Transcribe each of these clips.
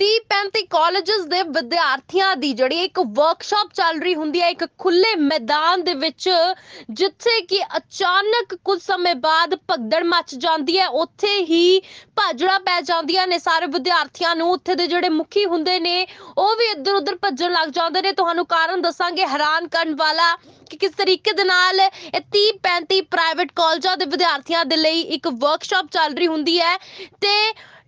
30 35 colleges ਦੇ ਵਿਦਿਆਰਥੀਆਂ ਦੀ ਜਿਹੜੀ ਇੱਕ ਵਰਕਸ਼ਾਪ ਚੱਲ ਰਹੀ ਹੁੰਦੀ ਹੈ, ਇੱਕ ਖੁੱਲੇ ਮੈਦਾਨ ਦੇ ਵਿੱਚ, ਜਿੱਥੇ ਕਿ ਅਚਾਨਕ ਕੁਝ ਸਮੇਂ ਬਾਅਦ ਭਗਦੜ ਮਚ ਜਾਂਦੀ ਹੈ। ਉੱਥੇ ਹੀ ਭਾਜੜਾ ਪੈ ਜਾਂਦੀਆਂ ਨੇ ਸਾਰੇ ਵਿਦਿਆਰਥੀਆਂ ਨੂੰ। ਉੱਥੇ ਦੇ ਜਿਹੜੇ ਮੁਖੀ ਹੁੰਦੇ ਨੇ, ਉਹ ਵੀ ਇੱਧਰ ਉੱਧਰ ਭੱਜਣ ਲੱਗ ਜਾਂਦੇ ਨੇ। ਤੁਹਾਨੂੰ ਕਾਰਨ ਦੱਸਾਂਗੇ ਹੈਰਾਨ ਕਰਨ ਵਾਲਾ ਕਿ ਕਿਸ ਤਰੀਕੇ ਦੇ ਨਾਲ ਇਹ 30 35 ਪ੍ਰਾਈਵੇਟ ਕਾਲਜਾਂ ਦੇ ਵਿਦਿਆਰਥੀਆਂ ਦੇ ਲਈ ਇੱਕ ਵਰਕਸ਼ਾਪ ਚੱਲ ਰਹੀ ਹੁੰਦੀ ਹੈ। ਤੇ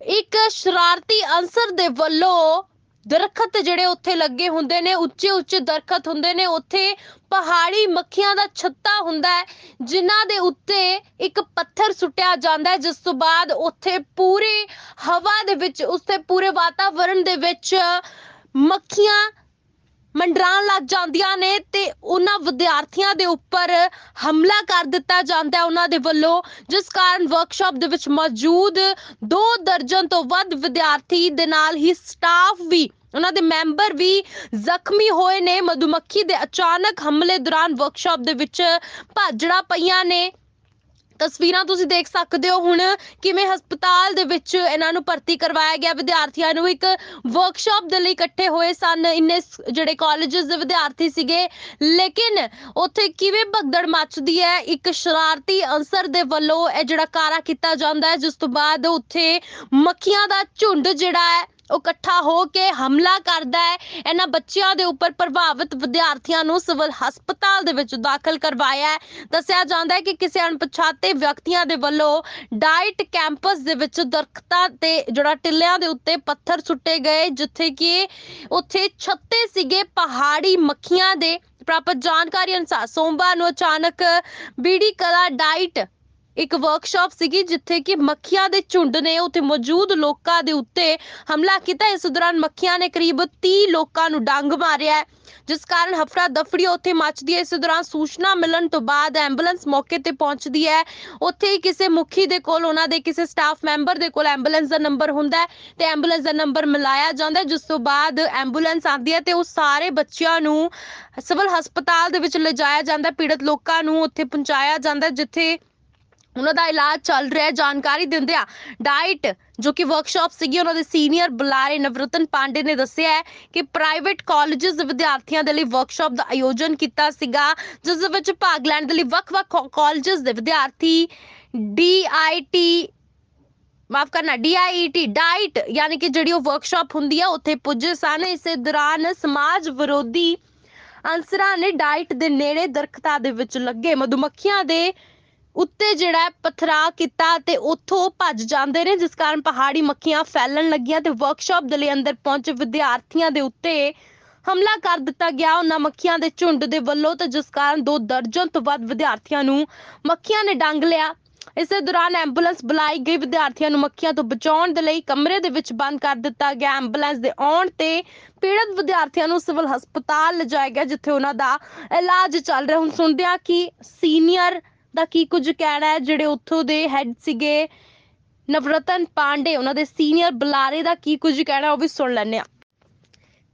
ਇੱਕ ਸ਼ਰਾਰਤੀ ਅਨਸਰ ਦੇ ਵੱਲੋਂ ਦਰਖਤ ਜਿਹੜੇ ਉੱਥੇ ਲੱਗੇ ਹੁੰਦੇ ਨੇ, ਉੱਚੇ ਉੱਚੇ ਦਰਖਤ ਹੁੰਦੇ ਨੇ, ਉੱਥੇ ਪਹਾੜੀ ਮੱਖੀਆਂ ਦਾ ਛੱਤਾ ਹੁੰਦਾ ਹੈ, ਜਿਨ੍ਹਾਂ ਦੇ ਉੱਤੇ ਇੱਕ ਪੱਥਰ ਸੁੱਟਿਆ ਜਾਂਦਾ ਹੈ, ਜਿਸ ਤੋਂ ਬਾਅਦ ਉੱਥੇ ਪੂਰੀ ਹਵਾ ਦੇ ਵਿੱਚ ਉਸਤੇ ਪੂਰੇ ਵਾਤਾਵਰਣ ਦੇ ਵਿੱਚ ਮੱਖੀਆਂ ਮੰਡਰਾਣ ਲੱਗ ਜਾਂਦੀਆਂ ਨੇ ਤੇ ਉਹਨਾਂ ਵਿਦਿਆਰਥੀਆਂ ਦੇ ਉੱਪਰ ਹਮਲਾ ਕਰ ਦਿੱਤਾ ਜਾਂਦਾ ਹੈ ਉਹਨਾਂ ਦੇ ਵੱਲੋਂ, ਜਿਸ ਕਾਰਨ ਵਰਕਸ਼ਾਪ ਦੇ ਵਿੱਚ ਮੌਜੂਦ ਦੋ ਦਰਜਨ ਤੋਂ ਵੱਧ ਵਿਦਿਆਰਥੀ ਦੇ ਨਾਲ ਹੀ ਸਟਾਫ ਵੀ, ਉਹਨਾਂ ਦੇ ਮੈਂਬਰ ਵੀ ਜ਼ਖਮੀ ਹੋਏ ਨੇ। ਮਧੂਮੱਖੀ ਦੇ ਅਚਾਨਕ ਹਮਲੇ ਦੌਰਾਨ ਵਰਕਸ਼ਾਪ ਦੇ ਵਿੱਚ ਭਾਜੜਾ ਪਈਆਂ ਨੇ। ਤਸਵੀਰਾਂ ਤੁਸੀਂ ਦੇਖ ਸਕਦੇ ਹੋ ਹੁਣ ਕਿਵੇਂ ਹਸਪਤਾਲ ਦੇ ਵਿੱਚ ਇਹਨਾਂ ਨੂੰ ਭਰਤੀ ਕਰਵਾਇਆ ਗਿਆ। ਵਿਦਿਆਰਥੀਆਂ ਨੂੰ ਇੱਕ ਵਰਕਸ਼ਾਪ ਦੇ ਲਈ ਇਕੱਠੇ ਹੋਏ ਸਨ। ਇੰਨੇ ਸ- ਜਿਹੜੇ ਕਾਲਜਸ ਦੇ ਵਿਦਿਆਰਥੀ ਸੀਗੇ। ਲੇਕਿਨ ਉੱਥੇ ਕਿਵੇਂ ਭਗਦੜ ਮੱਚਦੀ ਹੈ? ਇੱਕ ਸ਼ਰਾਰਤੀ ਅਨਸਰ ਦੇ ਵੱਲੋਂ ਇਹ ਜਿਹੜਾ ਕਾਰਾ ਕੀਤਾ ਜਾਂਦਾ ਹੈ, ਜਿਸ ਤੋਂ ਬਾਅਦ ਉੱਥੇ ਮੱਖੀਆਂ ਦਾ ਝੁੰਡ ਜਿਹੜਾ ਹੈ ਉਹ ਇਕੱਠਾ ਹੋ ਕੇ ਹਮਲਾ ਕਰਦਾ ਹੈ। ਇਹਨਾਂ ਬੱਚਿਆਂ ਦੇ ਉੱਪਰ ਪ੍ਰਭਾਵਿਤ ਵਿਦਿਆਰਥੀਆਂ ਨੂੰ ਸਿਵਲ ਹਸਪਤਾਲ ਦੇ ਵਿੱਚ ਦਾਖਲ ਕਰਵਾਇਆ ਹੈ। ਦੱਸਿਆ ਜਾਂਦਾ ਹੈ ਕਿ ਕਿਸੇ ਅਣਪਛਾਤੇ ਵਿਅਕਤੀਆਂ ਦੇ ਵੱਲੋਂ ਡਾਈਟ ਕੈਂਪਸ ਦੇ ਵਿੱਚ ਦਰਖਤਾਂ ਤੇ ਜਿਹੜਾ ਟਿੱਲਿਆਂ ਦੇ ਉੱਤੇ ਪੱਥਰ ਸੁੱਟੇ ਗਏ, ਜਿੱਥੇ ਕਿ ਉੱਥੇ ਛੱਤੇ ਸੀਗੇ ਪਹਾੜੀ ਮੱਖੀਆਂ ਦੇ। ਪ੍ਰਾਪਤ ਜਾਣਕਾਰੀ ਅਨੁਸਾਰ ਸੋਮਵਾਰ ਨੂੰ ਅਚਾਨਕ ਬੀੜੀ ਕਲਾ ਡਾਈਟ ਇੱਕ ਵਰਕਸ਼ਾਪ ਸੀਗੀ ਜਿੱਥੇ ਕਿ ਮੱਖੀਆਂ ਦੇ ਝੁੰਡ ਨੇ ਉੱਥੇ ਮੌਜੂਦ ਲੋਕਾਂ ਦੇ ਉੱਤੇ ਹਮਲਾ ਕੀਤਾ। ਇਸ ਦੌਰਾਨ ਮੱਖੀਆਂ ਨੇ ਕਰੀਬ 30 ਲੋਕਾਂ ਨੂੰ ਡੰਗ ਮਾਰਿਆ ਜਿਸ ਕਾਰਨ ਹਫੜਾ ਦਫੜੀ ਉੱਥੇ ਮੱਚਦੀ ਹੈ। ਇਸ ਦੌਰਾਨ ਸੂਚਨਾ ਮਿਲਣ ਤੋਂ ਬਾਅਦ ਐਂਬੂਲੈਂਸ ਮੌਕੇ ਤੇ ਪਹੁੰਚਦੀ ਹੈ। ਉੱਥੇ ਹੀ ਕਿਸੇ ਮੁਖੀ ਦੇ ਕੋਲ, ਉਹਨਾਂ ਦੇ ਕਿਸੇ ਸਟਾਫ ਮੈਂਬਰ ਦੇ ਕੋਲ ਐਂਬੂਲੈਂਸ ਦਾ ਨੰਬਰ ਹੁੰਦਾ ਹੈ ਤੇ ਐਂਬੂਲੈਂਸ ਦਾ ਨੰਬਰ ਮਿਲਾਇਆ ਜਾਂਦਾ ਜਿਸ ਤੋਂ ਬਾਅਦ ਐਂਬੂਲੈਂਸ ਆਉਂਦੀ ਹੈ ਤੇ ਉਹ ਸਾਰੇ ਬੱਚਿਆਂ ਨੂੰ ਸਿਵਲ ਹਸਪਤਾਲ ਦੇ ਵਿੱਚ ਲਿਜਾਇਆ ਜਾਂਦਾ ਪੀੜਤ ਲੋਕਾਂ ਨੂੰ ਉੱਥੇ ਪਹੁੰਚਾਇਆ ਜਾਂਦਾ ਜਿੱਥੇ ਉਹਨਾਂ ਦਾ ਇਲਾਜ ਚੱਲ ਰਿਹਾ ਹੈ, ਜਾਣਕਾਰੀ ਦਿੰਦਿਆਂ ਡਾਈਟ ਜੋ ਕਿ ਵਰਕਸ਼ਾਪ ਸੀਗੀ, ਉਹਨਾਂ ਦੇ ਸੀਨੀਅਰ ਬੁਲਾਰੇ ਨਵਰਤਨ ਪਾਂਡੇ ਨੇ ਦੱਸਿਆ ਹੈ ਕਿ ਪ੍ਰਾਈਵੇਟ ਕਾਲਜਸ ਦੇ ਵਿਦਿਆਰਥੀਆਂ ਦੇ ਲਈ ਵਰਕਸ਼ਾਪ ਦਾ ਆਯੋਜਨ ਕੀਤਾ ਸੀਗਾ, ਜਿਸ ਦੇ ਵਿੱਚ ਭਾਗ ਲੈਣ ਦੇ ਲਈ ਵੱਖ-ਵੱਖ ਕਾਲਜਸ ਦੇ ਵਿਦਿਆਰਥੀ ਡੀਆਈਟੀ ਮਾਫ ਕਰਨਾ ਡੀਆਈਟੀ ਡਾਈਟ ਯਾਨੀ ਕਿ ਜਿਹੜੀ ਉਹ ਵਰਕਸ਼ਾਪ ਹੁੰਦੀ ਹੈ ਉੱਥੇ ਪੁੱਜੇ ਸਨ। ਇਸੇ ਦੌਰਾਨ ਸਮਾਜ ਵਿਰੋਧੀ ਅਨਸਰਾਂ ਨੇ ਡਾਈਟ ਦੇ ਨੇੜੇ ਦਰਖਤਾਂ ਦੇ ਵਿੱਚ ਲੱਗੇ। ਮਧੂਮੱਖੀਆਂ ਦੇ ਉੱਤੇ ਜਿਹੜਾ ਪਥਰਾ ਕੀਤਾ ਤੇ ਉੱਥੋਂ ਭੱਜ ਜਾਂਦੇ ਨੇ, ਜਿਸ ਕਾਰਨ ਪਹਾੜੀ ਮੱਖੀਆਂ ਫੈਲਣ ਲੱਗੀਆਂ ਤੇ ਵਰਕਸ਼ਾਪ ਦੇ ਲਈ ਅੰਦਰ ਪਹੁੰਚੇ ਵਿਦਿਆਰਥੀਆਂ ਦੇ ਉੱਤੇ ਹਮਲਾ ਕਰ ਦਿੱਤਾ ਗਿਆ। ਉਹਨਾਂ ਮੱਖੀਆਂ ਦੇ ਝੁੰਡ ਦੇ ਵੱਲੋਂ ਤੇ ਜਿਸ ਕਾਰਨ ਦੋ ਦਰਜਨ ਤੋਂ ਵੱਧ ਵਿਦਿਆਰਥੀਆਂ ਨੂੰ ਮੱਖੀਆਂ ਨੇ ਡੰਗ ਲਿਆ। ਇਸੇ ਦੌਰਾਨ ਐਂਬੂਲੈਂਸ ਬੁਲਾਈ ਗਈ। ਵਿਦਿਆਰਥੀਆਂ ਨੂੰ ਮੱਖੀਆਂ ਤੋਂ ਬਚਾਉਣ ਦੇ ਲਈ ਕਮਰੇ ਦੇ ਵਿੱਚ ਬੰਦ ਕਰ ਦਿੱਤਾ ਗਿਆ। ਐਂਬੂਲੈਂਸ ਦੇ ਆਉਣ ਤੇ ਪੀੜਤ ਵਿਦਿਆਰਥੀਆਂ ਨੂੰ ਸਿਵਲ ਹਸਪਤਾਲ ਲਿਜਾਇਆ ਗਿਆ, ਜਿੱਥੇ ਉਹਨਾਂ ਦਾ ਇਲਾਜ ਚੱਲ ਰਿਹਾ। ਹੁਣ ਸੁਣਦੇ ਹਾਂ ਕਿ ਸੀਨੀਅਰ ਦਾ ਕੀ ਕੁਝ ਕਹਿਣਾ ਹੈ? ਜਿਹੜੇ ਉੱਥੋਂ ਦੇ ਹੈੱਡ ਸੀਗੇ ਨਵਰਤਨ ਪਾਂਡੇ, ਉਹਨਾਂ ਦੇ ਸੀਨੀਅਰ ਬੁਲਾਰੇ ਦਾ ਕੀ ਕੁਝ ਕਹਿਣਾ ਉਹ ਵੀ ਸੁਣ ਲੈਂਦੇ ਹਾਂ।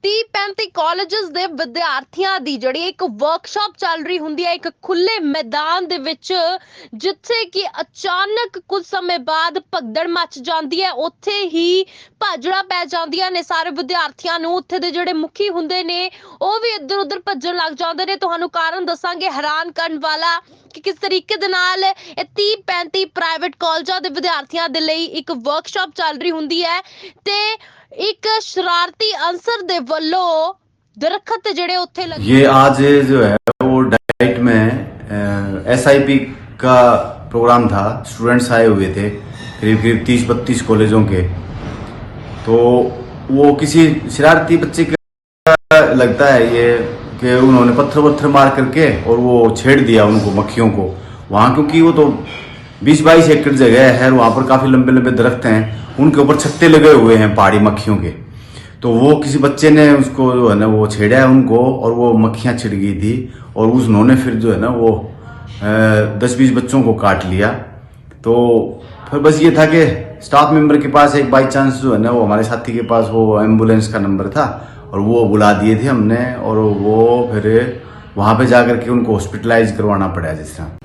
30 35 ਕਾਲਜਸ ਦੇ ਵਿਦਿਆਰਥੀਆਂ ਦੀ ਜਿਹੜੀ ਇੱਕ ਵਰਕਸ਼ਾਪ ਚੱਲ ਰਹੀ ਹੁੰਦੀ ਹੈ, ਇੱਕ ਖੁੱਲੇ ਮੈਦਾਨ ਦੇ ਵਿੱਚ, ਜਿੱਥੇ ਕਿ ਅਚਾਨਕ ਕੁਝ ਸਮੇਂ ਬਾਅਦ ਭਗਦੜ ਮਚ ਜਾਂਦੀ ਹੈ। ਉੱਥੇ ਹੀ ਭਾਜੜਾ ਪੈ ਜਾਂਦੀਆਂ ਨੇ ਸਾਰੇ ਵਿਦਿਆਰਥੀਆਂ ਨੂੰ। ਉੱਥੇ ਦੇ ਜਿਹੜੇ ਮੁਖੀ ਹੁੰਦੇ ਨੇ, ਉਹ ਵੀ ਇੱਧਰ ਉੱਧਰ ਭੱਜਣ ਲੱਗ ਜਾਂਦੇ ਨੇ। ਤੁਹਾਨੂੰ ਕਾਰਨ ਦੱਸਾਂਗੇ ਹੈਰਾਨ ਕਰਨ ਵਾਲਾ ਕਿ ਕਿਸ ਤਰੀਕੇ ਦੇ ਨਾਲ ਇਹ 30 35 ਪ੍ਰਾਈਵੇਟ ਕਾਲਜਾਂ ਦੇ ਵਿਦਿਆਰਥੀਆਂ ਦੇ ਲਈ ਇੱਕ ਵਰਕਸ਼ਾਪ ਚੱਲ ਰਹੀ ਹੁੰਦੀ ਹੈ। ਤੇ ਇੱਕ ਸ਼ਰਾਰਤੀ ਅਨਸਰ ਦੇ ਵੱਲੋਂ ਦਰਖਤ ਜਿਹੜੇ ਉੱਥੇ ਲੱਗੇ ये आज जो है वो डाइट में एस का प्रोग्राम था स्टूडेंट्स आए हुए थे करीब करीब तीस बत्तीस कॉलेजों के तो वो किसी शरारती बच्चे का लगता है ये कि उन्होंने पत्थर वत्थर मार करके और वो छेड़ दिया उनको मक्खियों को वहाँ क्योंकि वो तो बीस बाईस एकड़ जगह है और वहाँ पर काफ़ी लंबे लंबे दरख्त हैं उनके ऊपर छत्ते लगे हुए हैं पहाड़ी मक्खियों के। तो वो किसी बच्चे ने उसको जो है ना, वो छेड़ा है उनको और वो मक्खियाँ छिड़ गई थी और उस उन्होंने फिर जो है ना, वो दस बीस बच्चों को काट लिया। तो फिर बस ये था कि स्टाफ मेंबर के पास एक बाई चांस जो है ना, वो हमारे साथी के पास वो एंबुलेंस का नंबर था और वो बुला दिए थे हमने और वो फिर वहाँ पे जा करके उनको हॉस्पिटलाइज करवाना पड़ा जिस तरह।